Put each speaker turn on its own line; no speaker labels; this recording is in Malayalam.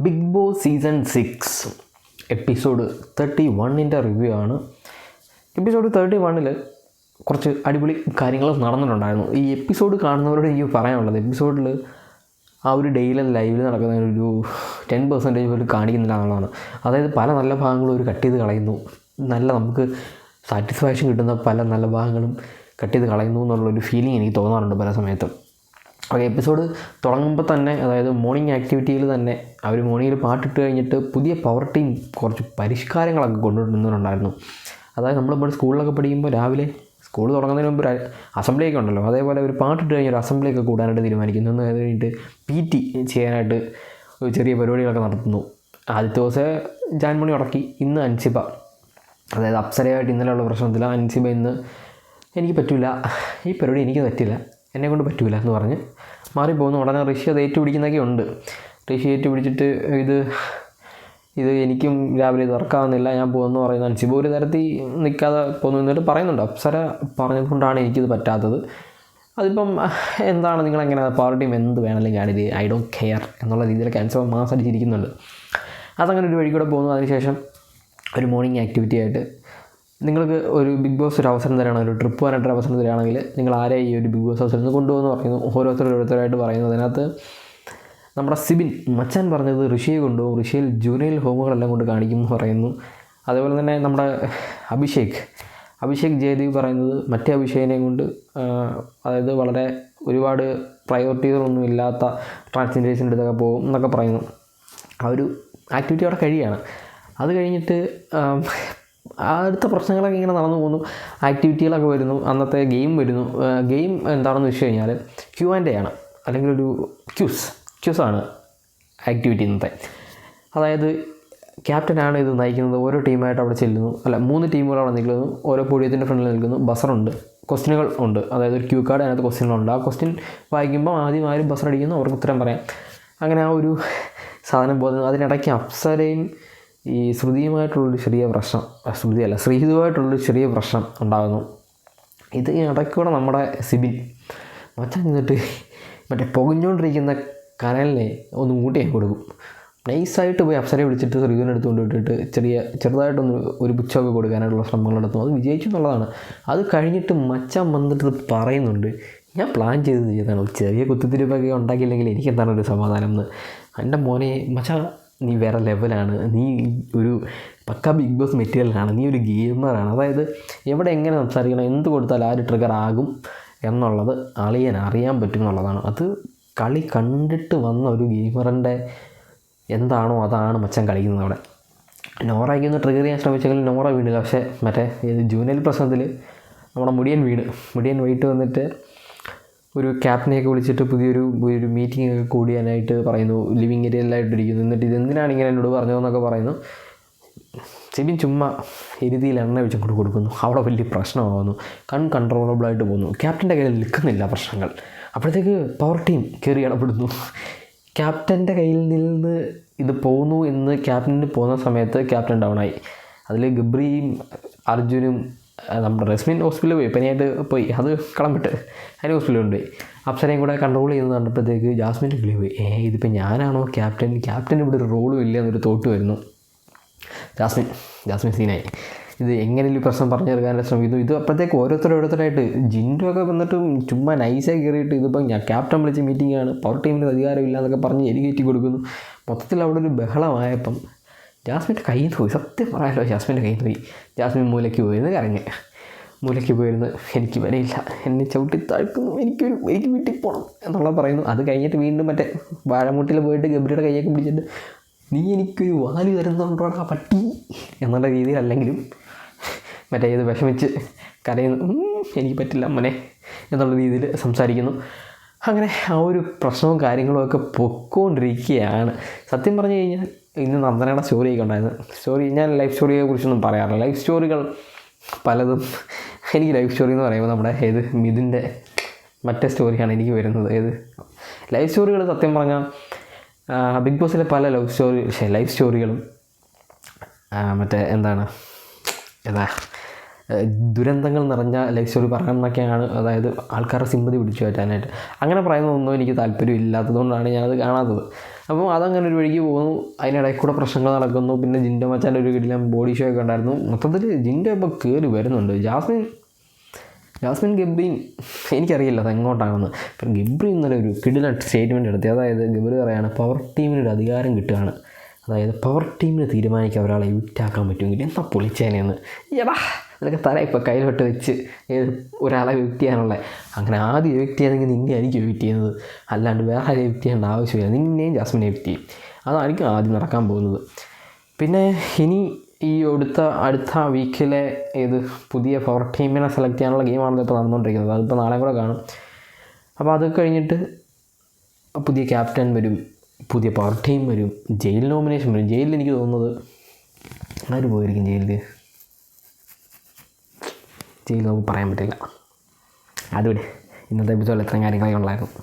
Big Boss season six episode thirty വണ്ണിന്റെ റിവ്യൂ ആണ്. എപ്പിസോഡ് തേർട്ടി വണ്ണിൽ കുറച്ച് അടിപൊളി കാര്യങ്ങൾ നടന്നിട്ടുണ്ടായിരുന്നു. ഈ എപ്പിസോഡ് കാണുന്നവരോട് എനിക്ക് പറയാനുള്ളത് എപ്പിസോഡിൽ ആ ഒരു ഡെയിലി ലൈവിൽ നടക്കുന്ന ഒരു ടെൻ പെർസെന്റേജ് പോലും കാണിക്കുന്നില്ല എന്നുള്ളതാണ്. അതായത് പല നല്ല ഭാഗങ്ങളും ഒരു കട്ട് ചെയ്ത് കളയുന്നു. നല്ല നമുക്ക് സാറ്റിസ്ഫാക്ഷൻ കിട്ടുന്ന പല നല്ല ഭാഗങ്ങളും കട്ട് ചെയ്ത് കളയുന്നു എന്നുള്ളൊരു ഫീലിംഗ് എനിക്ക് തോന്നാറുണ്ട് പല സമയത്തും. ഓക്കെ എപ്പിസോഡ് തുടങ്ങുമ്പോൾ തന്നെ അതായത് മോർണിംഗ് ആക്ടിവിറ്റിയിൽ തന്നെ അവർ മോണിയിൽ പാട്ടിട്ട് കഴിഞ്ഞിട്ട് പുതിയ പവർ ടീം കുറച്ച് പരിഷ്കാരങ്ങളൊക്കെ കൊണ്ടുവരുന്നുണ്ടായിരുന്നു. അതായത് നമ്മളിപ്പോൾ സ്കൂളിലൊക്കെ പഠിക്കുമ്പോൾ രാവിലെ സ്കൂൾ തുടങ്ങുന്നതിന് മുമ്പ് അസംബ്ലിയൊക്കെ ഉണ്ടല്ലോ. അതേപോലെ ഒരു പാട്ടിട്ട് കഴിഞ്ഞ് ഒരു അസംബ്ലിയൊക്കെ കൂടാനായിട്ട് തീരുമാനിക്കുന്നു. എന്ന് കഴിഞ്ഞിട്ട് പി ടി ചെയ്യാനായിട്ട് ചെറിയ പരിപാടികളൊക്കെ നടത്തുന്നു. ആദ്യത്തെ ദിവസം ജാൻമണി ഉടക്കി ഇന്ന് അൻസിബ. അതായത് അപ്സരയായിട്ട് ഇന്നലെയുള്ള പ്രശ്നത്തിൽ അൻസിബ ഇന്ന് എനിക്ക് പറ്റില്ല ഈ പരിപാടി എനിക്ക് പറ്റില്ല. എന്നെ കൊണ്ട് പറ്റില്ല എന്ന് പറഞ്ഞ് മാറിപ്പോകുന്നു. ഉടനെ ഋഷി അത് ഏറ്റുപിടിക്കുന്നൊക്കെ ഉണ്ട്. ഋഷി ഏറ്റുപിടിച്ചിട്ട് ഇത് ഇത് എനിക്കും രാവിലെ തുറക്കാവുന്നില്ല ഞാൻ പോകുമെന്ന് പറയുന്ന അൻസിബ ഒരു തരത്തിൽ നിൽക്കാതെ പോന്നു എന്നിട്ട് പറയുന്നുണ്ട്. അപ്സര പറഞ്ഞതുകൊണ്ടാണ് എനിക്കിത് പറ്റാത്തത്. അതിപ്പം എന്താണ് നിങ്ങളെങ്ങനെ ടീം എന്ത് വേണമെങ്കിലും കാണിത് ഐ ഡോണ്ട് കെയർ എന്നുള്ള രീതിയിൽ ക്യാൻസർ മാസം അടിച്ചിരിക്കുന്നുണ്ട് അതങ്ങനെ ഒരു വഴി കൂടെ പോകുന്നു. അതിനുശേഷം ഒരു മോർണിംഗ് ആക്ടിവിറ്റി ആയിട്ട് നിങ്ങൾക്ക് ഒരു ബിഗ് ബോസ് ഒരു അവസരം തരാണെങ്കിൽ ഒരു ട്രിപ്പ് പോകാനായിട്ടൊരു അവസരം തരികയാണെങ്കിൽ നിങ്ങൾ ആരെ ഈ ഒരു ബിഗ് ബോസ് അവസരം കൊണ്ടുപോകുന്നു പറയുന്നു. ഓരോരുത്തർ ഓരോരുത്തരായിട്ട് പറയുന്നു. അതിനകത്ത് നമ്മുടെ സിബിൻ മച്ചാൻ പറഞ്ഞത് ഋഷിയെ കൊണ്ടുപോകും ഋഷിയിൽ ജൂനിയൽ ഹോമുകളെല്ലാം കൊണ്ട് കാണിക്കും എന്ന് പറയുന്നു. അതേപോലെ തന്നെ നമ്മുടെ അഭിഷേക് അഭിഷേക് ജയദേവ് പറയുന്നത് മറ്റേ അഭിഷേകിനെ കൊണ്ട് അതായത് വളരെ ഒരുപാട് പ്രയോറിറ്റികളൊന്നും ഇല്ലാത്ത ട്രാൻസ്ജെൻഡേഴ്സിന്റെ അടുത്തൊക്കെ പോകും എന്നൊക്കെ പറയുന്നു. ആ ഒരു ആക്ടിവിറ്റി അവിടെ കഴിയുകയാണ് അത് കഴിഞ്ഞിട്ട് അടുത്ത പ്രശ്നങ്ങളൊക്കെ ഇങ്ങനെ നടന്നു പോകുന്നു. ആക്ടിവിറ്റികളൊക്കെ വരുന്നു. അന്നത്തെ ഗെയിം വരുന്നു. ഗെയിം എന്താണെന്ന് വെച്ച് കഴിഞ്ഞാൽ ക്യൂ ആൻഡ് എ ആണ്. അല്ലെങ്കിൽ ഒരു ക്യൂസ് ക്യൂസാണ് ആക്ടിവിറ്റി ഇന്നത്തെ അതായത് ക്യാപ്റ്റനാണ് ഇത് നയിക്കുന്നത്. ഓരോ ടീമായിട്ട് അവിടെ ചെല്ലുന്നു. അല്ല മൂന്ന് ടീമുകൾ അവിടെ നിൽക്കുന്നു ഓരോ പൊടിയത്തിന്റെ ഫ്രണ്ടിൽ നിൽക്കുന്നു. ബസറുണ്ട് ക്വസ്റ്റ്യനുകൾ ഉണ്ട്. അതായത് ഒരു ക്യൂ കാർഡ് അതിനകത്ത് ക്വസ്റ്റിനുകളുണ്ട് ആ ക്വസ്റ്റ്യൻ വായിക്കുമ്പോൾ ആദ്യം ആരും ബസർ അടിക്കുന്നു? അവർക്ക് ഉത്തരം പറയാം. അങ്ങനെ ആ ഒരു സാധനം പോകുന്നത് അതിനിടയ്ക്ക് അപ്സരയും ഈ ശ്രുതിയുമായിട്ടുള്ളൊരു ചെറിയ പ്രശ്നം ശ്രുതിയല്ല ശ്രീഹിതുമായിട്ടുള്ളൊരു ചെറിയ പ്രശ്നം ഉണ്ടാകുന്നു. ഇത് ഇടയ്ക്കൂടെ നമ്മുടെ സിബിൻ മച്ചാൻ നിന്നിട്ട് മറ്റേ പുകഞ്ഞുകൊണ്ടിരിക്കുന്ന കനലിനെ ഒന്ന് മൂട്ടിയാൻ കൊടുക്കും. നൈസായിട്ട് പോയി അപ്സരെ വിളിച്ചിട്ട് ശ്രീധുവിനെ എടുത്തുകൊണ്ട് വിട്ടിട്ട് ചെറിയ ചെറുതായിട്ടൊന്ന് ഒരു പുച്ഛമൊക്കെ കൊടുക്കാനായിട്ടുള്ള ശ്രമങ്ങൾ നടത്തും. അത് വിജയിച്ചു എന്നുള്ളതാണ്. അത് കഴിഞ്ഞിട്ട് മച്ചാൻ വന്നിട്ട് പറയുന്നുണ്ട് ഞാൻ പ്ലാൻ ചെയ്തത് ചെയ്താണ് ചെറിയ കുത്തിത്തിരിപ്പൊക്കെ ഉണ്ടാക്കിയില്ലെങ്കിൽ എനിക്ക് എന്താണ് ഒരു സമാധാനം എന്ന് എന്റെ മോനെ മച്ചാ നീ വേറെ ലെവലാണ് നീ ഒരു പക്ക ബിഗ് ബോസ് മെറ്റീരിയലാണ് നീ ഒരു ഗെയിമറാണ് അതായത് എവിടെ എങ്ങനെ സംസാരിക്കണം എന്ത് കൊടുത്താൽ ആ ഒരു ട്രിഗർ ആകും എന്നുള്ളത് അളിയൻ അറിയാൻ പറ്റും എന്നുള്ളതാണ്. അത് കളി കണ്ടിട്ട് വന്ന ഒരു ഗെയിമറിന്റെ എന്താണോ അതാണ് മച്ചൻ കളിക്കുന്നത് അവിടെ. നോറയ്ക്ക് ഒന്ന് ട്രിഗർ ചെയ്യാൻ ശ്രമിച്ചെങ്കിൽ നോറ വീണില്ല. പക്ഷേ മറ്റേ ഇത് ജൂനിയൽ പ്രശ്നത്തിൽ നമ്മുടെ മുടിയൻ വീട് മുടിയൻ വൈകിട്ട് വന്നിട്ട് ഒരു ക്യാപ്റ്റനെയൊക്കെ വിളിച്ചിട്ട് പുതിയൊരു ഒരു മീറ്റിംഗ് ഒക്കെ കൂടിയാനായിട്ട് പറയുന്നു. ലിവിങ് ഏരിയയിലായിട്ട് ഇരിക്കുന്നു എന്നിട്ട് ഇതെന്തിനാണ് ഇങ്ങനെ എന്നോട് പറഞ്ഞതെന്നൊക്കെ പറയുന്നു. സിബിൻ ചുമ്മാ എരുതിയിൽ എണ്ണ വെച്ച് കൊണ്ട് കൊടുക്കുന്നു. അവിടെ വലിയ പ്രശ്നമാകുന്നു കൺ കൺട്രോളബിളായിട്ട് പോകുന്നു. ക്യാപ്റ്റന്റെ കയ്യിൽ നിൽക്കുന്നില്ല പ്രശ്നങ്ങൾ. അപ്പോഴത്തേക്ക് പവർ ടീം കയറി ഇടപെടുന്നു. ക്യാപ്റ്റന്റെ കയ്യിൽ നിന്ന് ഇത് പോകുന്നു എന്ന് ക്യാപ്റ്റന് പോകുന്ന സമയത്ത് ക്യാപ്റ്റൻ ഡൗൺ ആയി. അതിൽ ഗബ്രിയും അർജുനും നമ്മുടെ റെസ്മിൻ ഹോസ്പിറ്റലിൽ പോയി. പനിയായിട്ട് പോയി. അത് കളം വിട്ട് അതിന് ഹോസ്പിറ്റലിൽ കൊണ്ടുപോയി അപ്സരയും കൂടെ കൺട്രോൾ ചെയ്ത് കണ്ടപ്പോഴത്തേക്ക് ജാസ്മിന്റെ കിളി പോയി. ഏ ഇതിപ്പോൾ ഞാനാണോ ക്യാപ്റ്റൻ? ക്യാപ്റ്റൻ ഇവിടെ ഒരു റോളും ഇല്ല എന്നൊരു തോട്ട് വരുന്നു. ജാസ്മിൻ ജാസ്മിൻ സീനായി. ഇത് എങ്ങനെയും പ്രശ്നം പറഞ്ഞു തീർക്കാനുള്ള ശ്രമിക്കുന്നു? ഇത് അപ്പോഴത്തേക്ക് ഓരോരുത്തർ ഓരോരുത്തരായിട്ട് ജിൻഡു ഒക്കെ വന്നിട്ട് ചുമ്മാ നൈസായി കയറിയിട്ട് ഇതിപ്പം ഞാൻ ക്യാപ്റ്റൻ വിളിച്ച മീറ്റിംഗ് ആണ്. പവർ ടീമിന് അധികാരമില്ല എന്നൊക്കെ പറഞ്ഞ് എരികേറ്റി കൊടുക്കുന്നു. മൊത്തത്തിൽ അവിടെ ഒരു ബഹളമായപ്പം ജാസ്മിന്റെ കയ്യിൽ നിന്ന് പോയി. സത്യം പറയാമല്ലോ ജാസ്മിന്റെ കയ്യിൽ നിന്ന് പോയി. ജാസ്മിൻ മൂലയ്ക്ക് പോയിരുന്നു കരഞ്ഞ്. മൂലയ്ക്ക് പോയിരുന്നു. എനിക്ക് വരയില്ല എന്നെ ചവിട്ടി താഴ്ക്കുന്നു എനിക്ക് എനിക്ക് വീട്ടിൽ പോകണം എന്നുള്ളത് പറയുന്നു. അത് കഴിഞ്ഞിട്ട് വീണ്ടും മറ്റേ വാഴമുട്ടിൽ പോയിട്ട് ഗബ്രിയുടെ കൈയൊക്കെ പിടിച്ചിട്ട് നീ എനിക്കൊരു വാൽ തരുന്നുണ്ടോടാ പട്ടി എന്നുള്ള രീതിയിൽ അല്ലെങ്കിലും മറ്റേ ഇത് വിഷമിച്ച് കരയുന്നു. എനിക്ക് പറ്റില്ല അമ്മനെ എന്നുള്ള രീതിയിൽ സംസാരിക്കുന്നു. അങ്ങനെ ആ ഒരു പ്രശ്നവും കാര്യങ്ങളും ഒക്കെ പൊക്കോണ്ടിരിക്കുകയാണ് സത്യം പറഞ്ഞു കഴിഞ്ഞാൽ ഇന്ന് നന്ദനയുടെ സ്റ്റോറിയൊക്കെ ഉണ്ടായിരുന്നു. സ്റ്റോറി ഞാൻ ലൈഫ് സ്റ്റോറിയെ കുറിച്ചൊന്നും പറയാറില്ല. ലൈഫ് സ്റ്റോറികൾ പലതും എനിക്ക് ലൈഫ് സ്റ്റോറി എന്ന് പറയുമ്പോൾ നമ്മുടെ ഏത് മിഥുന്റെ മറ്റേ സ്റ്റോറിയാണ് എനിക്ക് വരുന്നത്. ഏത്? ലൈഫ് സ്റ്റോറികൾ സത്യം പറഞ്ഞാൽ ബിഗ് ബോസിലെ പല ലവ് സ്റ്റോറി ലൈഫ് സ്റ്റോറികളും മറ്റേ എന്താണ് എന്താ ദുരന്തങ്ങൾ നിറഞ്ഞ ലൈഫ് സ്റ്റോറി പറയണം എന്നൊക്കെയാണ് അതായത് ആൾക്കാരുടെ സിമ്പതി പിടിച്ചു പറ്റാനായിട്ട്. അങ്ങനെ പറയുന്നതൊന്നും എനിക്ക് താല്പര്യം ഇല്ലാത്തതുകൊണ്ടാണ് ഞാനത് കാണാത്തത്. അപ്പോൾ അതങ്ങനെ ഒരു വഴിക്ക് പോകുന്നു അതിനിടയിൽ കൂടെ പ്രശ്നങ്ങൾ നടക്കുന്നു. പിന്നെ ജിൻഡോ മച്ചാന്റെ ഒരു കിടിലം ബോഡി ഷോ ഒക്കെ ഉണ്ടായിരുന്നു. മൊത്തത്തിൽ ജിൻഡോ ഇപ്പോൾ കയറി വരുന്നുണ്ട്. ജാസ്മിൻ ജാസ്മിൻ ഗബ്രീൻ എനിക്കറിയില്ല അത് എങ്ങോട്ടാണെന്ന് ഇപ്പം ഗബ്രി ഇന്നലെ ഒരു കിടിലൻ സ്റ്റേറ്റ്മെന്റ് എടുത്തി അതായത് ഗബ്രി പറയാണ് പവർ ടീമിനൊരു അധികാരം കിട്ടുകയാണ്. അതായത് പവർ ടീമിന് തീരുമാനിക്കാൻ ഒരാളെ വിറ്റാക്കാൻ പറ്റുമെങ്കിൽ എന്താ പൊളിച്ചേനെയെന്ന് എടാ നിനക്ക് തല ഇപ്പോൾ കയ്യിലോട്ട് വെച്ച് ഏത് ഒരാളെ വിക്റ്റ് ചെയ്യാനുള്ള? അങ്ങനെ ആദ്യം വിക്റ്റ് ചെയ്തെങ്കിൽ നിന്നെ ആയിരിക്കും വിക്റ്റ് ചെയ്യുന്നത്. അല്ലാണ്ട് വേറെ ആരെയും വിക്റ്റ് ചെയ്യേണ്ട ആവശ്യമില്ല. നിന്നെയും ജാസ്മിനെ വിക്റ്റ് ചെയ്യും. അതായിരിക്കും ആദ്യം നടക്കാൻ പോകുന്നത്. പിന്നെ ഇനി ഈ അടുത്ത അടുത്ത വീക്കിലെ ഏത് പുതിയ പവർ ടീമിനെ സെലക്ട് ചെയ്യാനുള്ള ഗെയിമാണല്ലോ ഇപ്പോൾ നടന്നുകൊണ്ടിരിക്കുന്നത് അതിപ്പോൾ നാളെ കൂടെ കാണും. അപ്പോൾ അത് കഴിഞ്ഞിട്ട് പുതിയ ക്യാപ്റ്റൻ വരും പുതിയ പവർ ടീം വരും ജയിൽ നോമിനേഷൻ വരും. ജയിലിൽ എനിക്ക് തോന്നുന്നത് ആര് പോയിരിക്കും ജയിലിൽ ജയിലിൽ നമുക്ക് പറയാൻ പറ്റില്ല. അതുവിടെ ഇന്നത്തെ എപ്പിസോഡിൽ ഇത്രയും കാര്യങ്ങളൊക്കെ ഉള്ളായിരുന്നു